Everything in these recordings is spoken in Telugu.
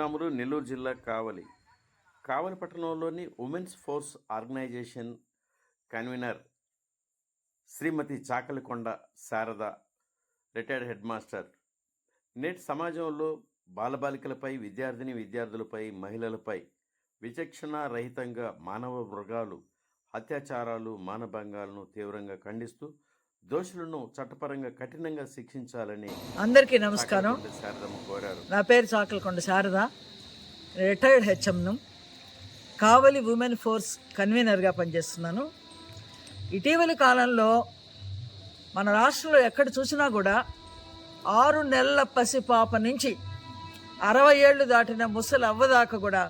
శ్రీరాములు నెల్లూరు జిల్లా కావలి. కావలి పట్టణంలోని women's force organisation convener Shrimati Chakalikonda Sharada retired head master. నేటి సమాజంలో బాలబాలికలపై విద్యార్థిని విద్యార్థులపై మహిళలపై విచక్షణ రహితంగా మానవ మృగాలు అత్యాచారాలు మానభంగాలను తీవ్రంగా ఖండిస్తూ దోషులను చట్టపరంగా కఠినంగా శిక్షించాలని అందరికీ నమస్కారం. చాకలికొండ శారదమ్మ కోరారు. నా పేరు చాకలకొండ శారద. రిటైర్డ్ హెచ్ఎంను కావలి ఉమెన్ ఫోర్స్ కన్వీనర్గా పనిచేస్తున్నాను. ఇటీవలి కాలంలో మన రాష్ట్రంలో ఎక్కడ చూసినా కూడా ఆరు నెలల పసిపాప నుంచి అరవై ఏళ్ళు దాటిన ముసలి అవ్వదాకా కూడా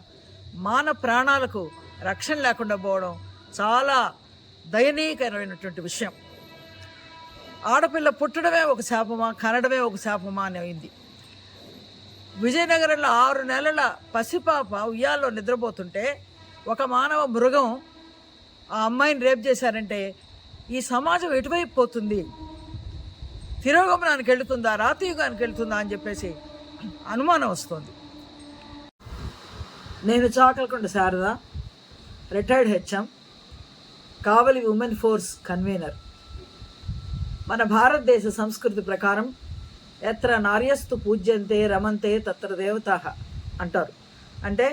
మాన ప్రాణాలకు రక్షణ లేకుండా పోవడం చాలా దయనీయకరమైనటువంటి విషయం. ఆడపిల్ల పుట్టడమే ఒక శాపమా కనడమే ఒక శాపమా అని అయింది. విజయనగరంలో ఆరు నెలల పసిపాప ఉయ్యాల్లో నిద్రపోతుంటే ఒక మానవ మృగం ఆ అమ్మాయిని రేప్ చేశారంటే ఈ సమాజం ఎటువైపు పోతుంది? తిరోగమనానికి వెళుతుందా రాతయుగానికి వెళుతుందా అని చెప్పేసి అనుమానం వస్తుంది. నేను Chakalakonda Sharada retired HM Kavali women force convener మన భారతదేశ సంస్కృతి ప్రకారం ఎత్ర నార్యస్తు పూజ్యంతే రమంతే తత్ర దేవత అంటారు. అంటే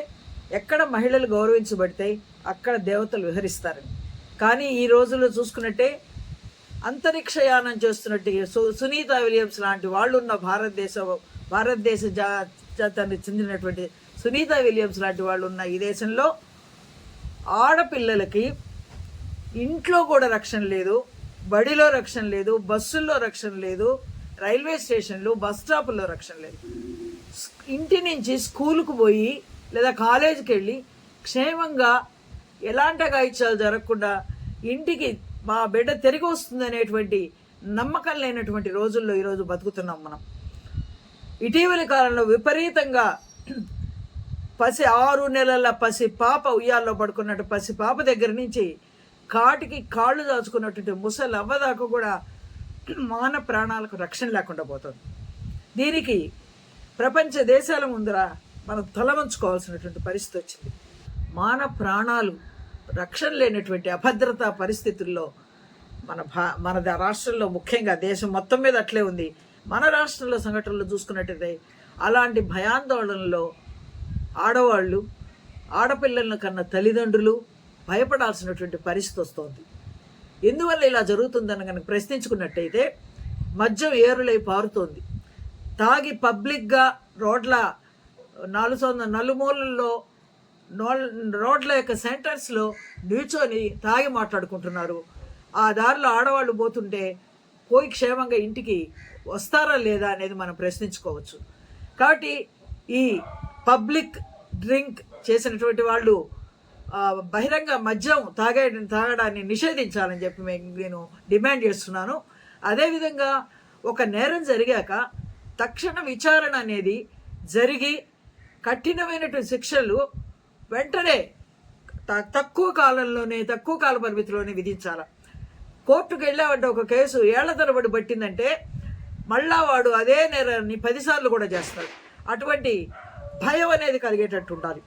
ఎక్కడ మహిళలు గౌరవించబడితే అక్కడ దేవతలు విహరిస్తారని. కానీ ఈ రోజుల్లో చూసుకున్నట్టే అంతరిక్షయానం చేస్తున్నట్టు సు- సునీత విలియమ్స్ లాంటి వాళ్ళు ఉన్న భారతదేశ భారతదేశ జా జాతానికి చెందినటువంటి సునీత విలియమ్స్ లాంటి వాళ్ళు ఉన్న ఈ దేశంలో ఆడపిల్లలకి ఇంట్లో కూడా రక్షణ లేదు బడిలో రక్షణ లేదు బస్సుల్లో రక్షణ లేదు రైల్వే స్టేషన్లు బస్ స్టాపుల్లో రక్షణ లేదు. ఇంటి నుంచి స్కూలుకు పోయి లేదా కాలేజీకి వెళ్ళి క్షేమంగా ఎలాంటి అగాయిత్యాలు జరగకుండా ఇంటికి మా బిడ్డ తిరిగి వస్తుంది అనేటువంటి నమ్మకం లేనటువంటి రోజుల్లో ఈరోజు బతుకుతున్నాం మనం. ఇటీవలి కాలంలో విపరీతంగా పసి ఆరు నెలల పసి పాప ఉయ్యాల్లో పడుకున్నట్టు పసి పాప దగ్గర నుంచి కాటికి కాళ్ళు దాచుకున్నటువంటి ముసలి అవ్వదాకా కూడా మాన ప్రాణాలకు రక్షణ లేకుండా పోతుంది. దీనికి ప్రపంచ దేశాల ముందర మనం తలవంచుకోవాల్సినటువంటి పరిస్థితి వచ్చింది. మాన ప్రాణాలు రక్షణ లేనటువంటి అభద్రతా పరిస్థితుల్లో మన భా మన రాష్ట్రంలో ముఖ్యంగా దేశం మొత్తం మీద అట్లే ఉంది. మన రాష్ట్రంలో సంఘటనలు చూసుకున్నట్టయితే అలాంటి భయాందోళనలో ఆడవాళ్ళు ఆడపిల్లలను కన్న తల్లిదండ్రులు భయపడాల్సినటువంటి పరిస్థితి వస్తోంది. ఎందువల్ల ఇలా జరుగుతుందని కనుక ప్రశ్నించుకున్నట్టయితే మద్యం ఏరులై పారుతోంది. తాగి పబ్లిక్గా రోడ్ల నాలుగు వందల నలుమూలల్లో నోల్- రోడ్ల యొక్క సెంటర్స్లో నిల్చొని తాగి మాట్లాడుకుంటున్నారు. ఆ దారిలో ఆడవాళ్ళు పోతుంటే పోయి క్షేమంగా ఇంటికి వస్తారా లేదా అనేది మనం ప్రశ్నించుకోవచ్చు. కాబట్టి ఈ పబ్లిక్ డ్రింక్ చేసినటువంటి వాళ్ళు బహిరంగ మద్యం తాగే తాగడాన్ని నిషేధించాలని చెప్పి మే- నేను డిమాండ్ చేస్తున్నాను. అదేవిధంగా ఒక నేరం జరిగాక తక్షణ విచారణ అనేది జరిగి కఠినమైనటువంటి శిక్షలు వెంటనే త- తక్కువ కాలంలోనే తక్కువ కాల పరిమితిలోనే విధించాలి. కోర్టుకు వెళ్ళామంటే ఒక కేసు ఏళ్ళ తరబడి పట్టిందంటే మళ్ళా వాడు అదే నేరాన్ని పదిసార్లు కూడా చేస్తాడు అటువంటి భయం అనేది కలిగేటట్టు ఉండాలి.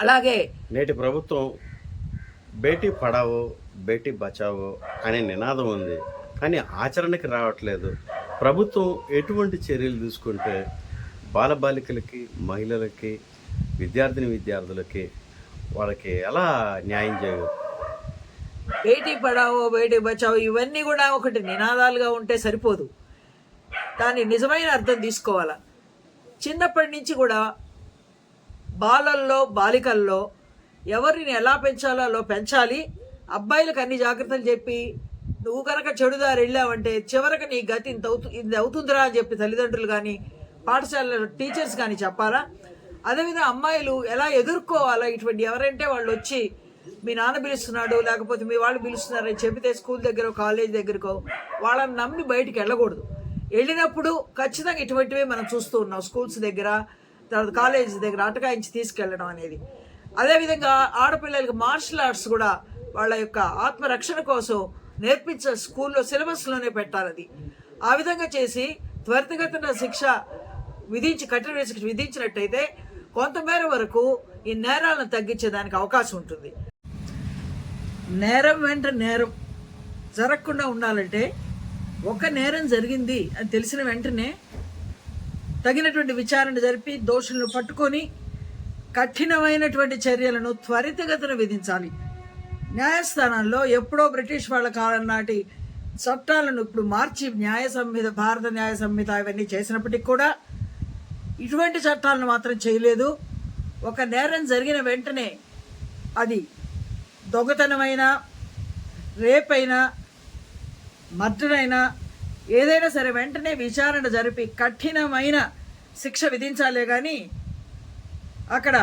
అలాగే నేటి ప్రభుత్వం బేటీ పడావో బేటీ బచావో అనే నినాదం ఉంది. కానీ ఆచరణకి రావట్లేదు. ప్రభుత్వం ఎటువంటి చర్యలు తీసుకుంటే బాలబాలికలకి మహిళలకి విద్యార్థిని విద్యార్థులకి వాళ్ళకి ఎలా న్యాయం చేయగలరు బేటీ పడావో బేటీ బచావో ఇవన్నీ కూడా ఒకటి నినాదాలుగా ఉంటే సరిపోదు. దాని నిజమైన అర్థం తీసుకోవాలా? చిన్నప్పటి నుంచి కూడా బాలల్లో బాలికల్లో ఎవరిని ఎలా పెంచాలో పెంచాలి. అబ్బాయిలకు అన్ని జాగ్రత్తలు చెప్పి నువ్వు కనుక చెడుదారి వెళ్ళావంటే చివరికి నీ గతి ఇంత అవుతు ఇది అవుతుందిరా అని చెప్పి తల్లిదండ్రులు కానీ పాఠశాలలో టీచర్స్ కానీ చెప్పాలా? అదేవిధంగా అమ్మాయిలు ఎలా ఎదుర్కోవాలా? ఇటువంటి ఎవరంటే వాళ్ళు వచ్చి మీ నాన్న పిలుస్తున్నాడు లేకపోతే మీ వాళ్ళు పిలుస్తున్నారని చెబితే స్కూల్ దగ్గర కాలేజ్ దగ్గరకో వాళ్ళని నమ్మి బయటికి వెళ్ళకూడదు. వెళ్ళినప్పుడు ఖచ్చితంగా ఇటువంటివే మనం చూస్తూ ఉన్నాం. స్కూల్స్ దగ్గర తర్వాత కాలేజ్ దగ్గర అటకాయించి తీసుకెళ్ళడం అనేది. అదేవిధంగా ఆడపిల్లలకి మార్షల్ ఆర్ట్స్ కూడా వాళ్ళ యొక్క ఆత్మరక్షణ కోసం నేర్పించే స్కూల్లో సిలబస్లోనే పెట్టాలది. ఆ విధంగా చేసి త్వరితగతిన శిక్ష విధించి కఠిన శిక్ష విధించినట్టయితే కొంతమేర వరకు ఈ నేరాలను తగ్గించేదానికి అవకాశం ఉంటుంది. నేరం వెంట నేరం జరగకుండా ఉండాలంటే ఒక నేరం జరిగింది అని తెలిసిన వెంటనే తగినటువంటి విచారణ జరిపి దోషులను పట్టుకొని కఠినమైనటువంటి చర్యలను త్వరితగతిన విధించాలి. న్యాయస్థానాల్లో ఎప్పుడో బ్రిటిష్ వాళ్ళ కాలం నాటి చట్టాలను ఇప్పుడు మార్చి న్యాయ సంహిత భారత న్యాయ సంహిత ఇవన్నీ చేసినప్పటికీ కూడా ఇటువంటి చట్టాలను మాత్రం చేయలేదు. ఒక నేరం జరిగిన వెంటనే అది దొంగతనమైన రేపైనా మర్డరైనా ఏదైనా సరే వెంటనే విచారణ జరిపి కఠినమైన శిక్ష విధించాలే కానీ అక్కడ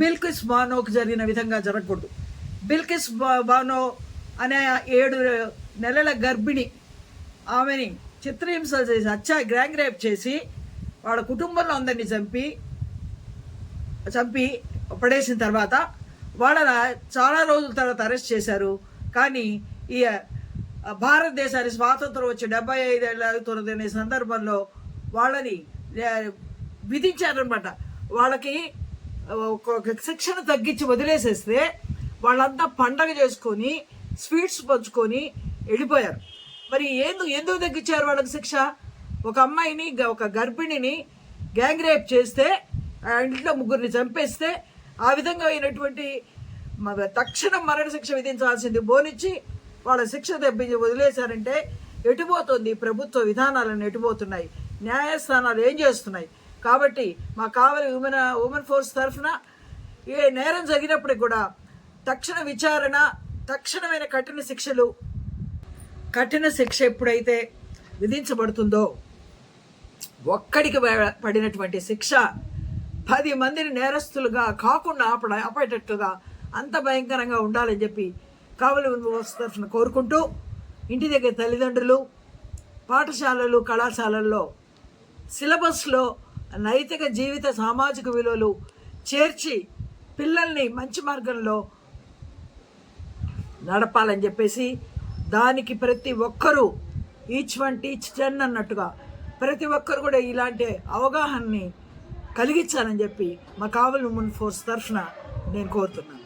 బిల్కిస్ బానోకు జరిగిన విధంగా జరగకూడదు. బిల్కిస్ బానో అనే ఏడు నెలల గర్భిణి ఆమెని చిత్రహింసలు చేసి హత్య గ్రాంగ్ రేప్ చేసి వాళ్ళ కుటుంబంలో అందరినీ చంపి చంపి పడేసిన తర్వాత వాళ్ళ చాలా రోజుల తర్వాత అరెస్ట్ చేశారు. కానీ ఈ భారతదేశానికి స్వాతంత్రం వచ్చి డెబ్బై ఐదేళ్ళు అనే సందర్భంలో వాళ్ళని విధించారనమాట వాళ్ళకి ఒక శిక్షణ తగ్గించి వదిలేసేస్తే వాళ్ళంతా పండగ చేసుకొని స్వీట్స్ పంచుకొని వెళ్ళిపోయారు. మరి ఏందు ఎందుకు తగ్గించారు వాళ్ళకి శిక్ష? ఒక అమ్మాయిని ఒక గర్భిణిని గ్యాంగ్ రేప్ చేస్తే ఆ ఇంట్లో ముగ్గురిని చంపేస్తే ఆ విధంగా అయినటువంటి తక్షణం మరణ శిక్ష విధించాల్సింది బోనిచ్చి వాళ్ళ శిక్ష తెప్పించి వదిలేశారంటే ఎటుపోతుంది? ప్రభుత్వ విధానాలను ఎటుపోతున్నాయి? న్యాయస్థానాలు ఏం చేస్తున్నాయి? కాబట్టి మా కావలి ఉమెన్ ఉమెన్ ఫోర్స్ తరఫున ఏ నేరం జరిగినప్పటికి కూడా తక్షణ విచారణ తక్షణమైన కఠిన శిక్షలు కఠిన శిక్ష ఎప్పుడైతే విధించబడుతుందో ఒక్కడికి పడినటువంటి శిక్ష పది మందిని నేరస్తులుగా కాకుండా ఆపడ ఆపేటట్లుగా అంత భయంకరంగా ఉండాలని చెప్పి కావలి వ్యవస్థ కోరుకుంటూ ఇంటి దగ్గర తల్లిదండ్రులు పాఠశాలలు కళాశాలల్లో సిలబస్లో నైతిక జీవిత సామాజిక విలువలు చేర్చి పిల్లల్ని మంచి మార్గంలో నడపాలని చెప్పేసి దానికి ప్రతి ఒక్కరూ ఈచ్ వన్ టీచ్ టెన్ అన్నట్టుగా ప్రతి ఒక్కరు కూడా ఇలాంటి అవగాహనని కలిగించాలని చెప్పి మా కావలి ఉమెన్ ఫోర్స్ తరఫున నేను కోరుతున్నాను.